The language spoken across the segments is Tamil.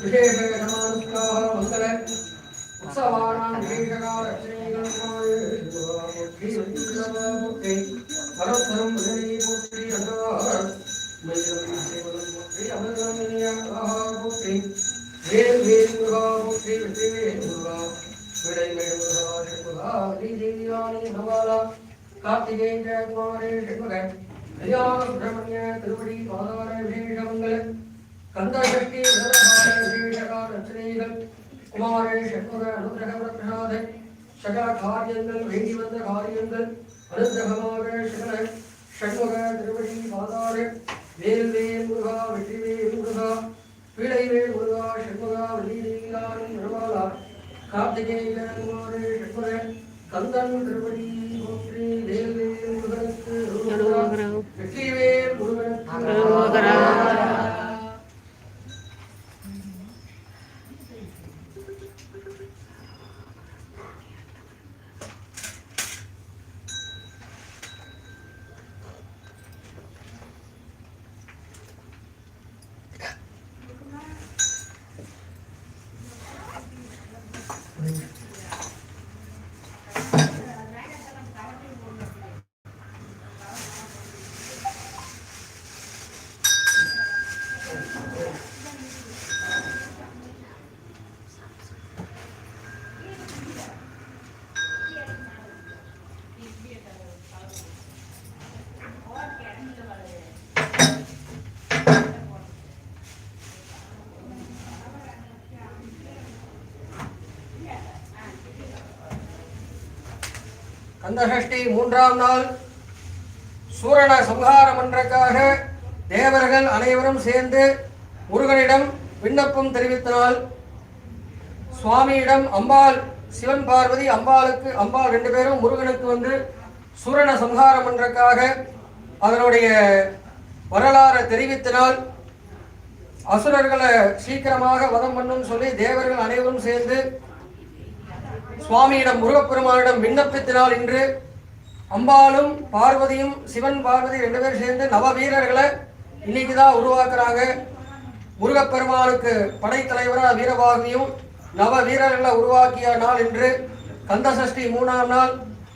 विशेषमानुष्काः मङ्गल उत्सवानां विशेषकालक्षणीगणमायुक्ति परस्परं भजनीपुत्री अथवा पुत्री வேல் வேல் முருகா போற்றி வெற்றி வேல் முருகா விடை மேல் முருகா ஷண்முகா ஸ்ரீதேவியானி பவாலா கார்த்திகேய குமாரே ஷண்முகன் கல்யாண சுப்பிரமணிய திருவடி பாதார விசேஷ மங்கள கந்தசக்தி விரதபால விசேஷகால ரச்சனைகள் குமாரே ஷண்முக அனுகிரக பிரசாத சகல காரியங்கள் வேண்டி வந்த காரியங்கள் அனுகிரகமாக சகல ஷண்முக திருவடி பாதார வேல் வேல் முருகா வெற்றி வேல் முருகா பிழைவேல் முருகா ஷண்முகா வள்ளீதேவியானி பிரபாலா கார்த்திகேய குமாரே ஷண்முக கந்தன் திருவடி போற்றி வேல் வேல் முருகனுக்கு. வெற்றிவேல் முருகனுக்கு அரோகரா. கந்தசஷ்டி மூன்றாம் நாள் சூரண சம்ஹார மன்றக்காக தேவர்கள் அனைவரும் சேர்ந்து முருகனிடம் விண்ணப்பம் தெரிவித்தனால் சுவாமியிடம் அம்பாள் சிவன் பார்வதி அம்பாளுக்கு அம்பாள் ரெண்டு பேரும் முருகனுக்கு வந்து சூரண சம்ஹாரம் மன்றக்காக அதனுடைய வரலாறை தெரிவித்தனால் அசுரர்களை சீக்கிரமாக வதம் பண்ணுன்னு சொல்லி தேவர்கள் அனைவரும் சேர்ந்து சுவாமியிடம் முருகப்பெருமானிடம் விண்ணப்பித்தினால் இன்று அம்பாளும் பார்வதியும் சிவன் பார்வதி ரெண்டு பேரும் சேர்ந்து நவ வீரர்களை இன்னைக்கு தான் உருவாக்குறாங்க. முருகப்பெருமானுக்கு படைத்தலைவராக வீரபாகுதியும் நவ வீரர்களை உருவாக்கிய நாள் இன்று. கந்தசஷ்டி மூணாம் நாள்.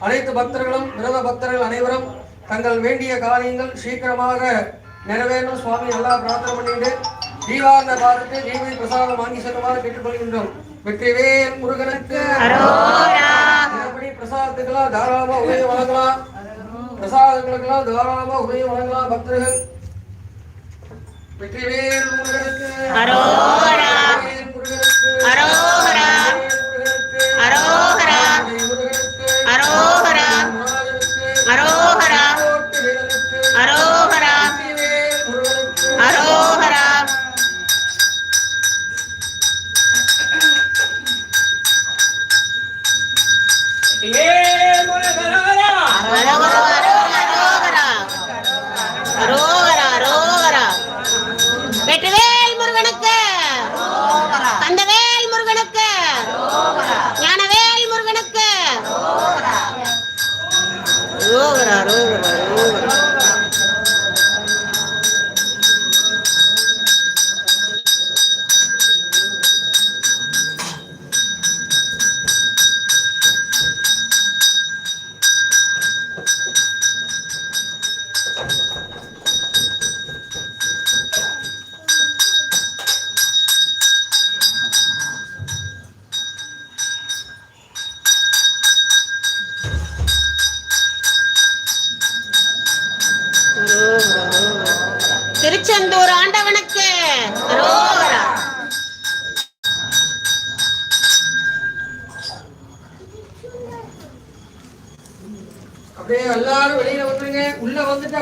அனைத்து பக்தர்களும் விரத பக்தர்கள் அனைவரும் தங்கள் வேண்டிய காரியங்கள் சீக்கிரமாக நிறைவேறும் சுவாமி நல்லா பிரார்த்தனை பண்ணிட்டு தீபாவளி பார்த்துட்டு தீபதி பிரசாதம் வாங்கி செல்லுமாறு கேட்டுக்கொள்கின்றோம் வெற்றிவேல் முருகனுக்கு. பிரசாதத்துக்கெல்லாம் தாராளமா உதவி வழங்கலாம். பிரசாதங்களுக்கெல்லாம் தாராளமா உதவி வழங்கலாம் பக்தர்கள். வெற்றிவேல் முருகனுக்கு. முருகனுக்கு. えー、これからだ。திருச்செந்தூர் ஆண்டவனுக்கு. அப்படியே எல்லாரும் வெளியில வந்துருங்க. உள்ள வந்துட்டா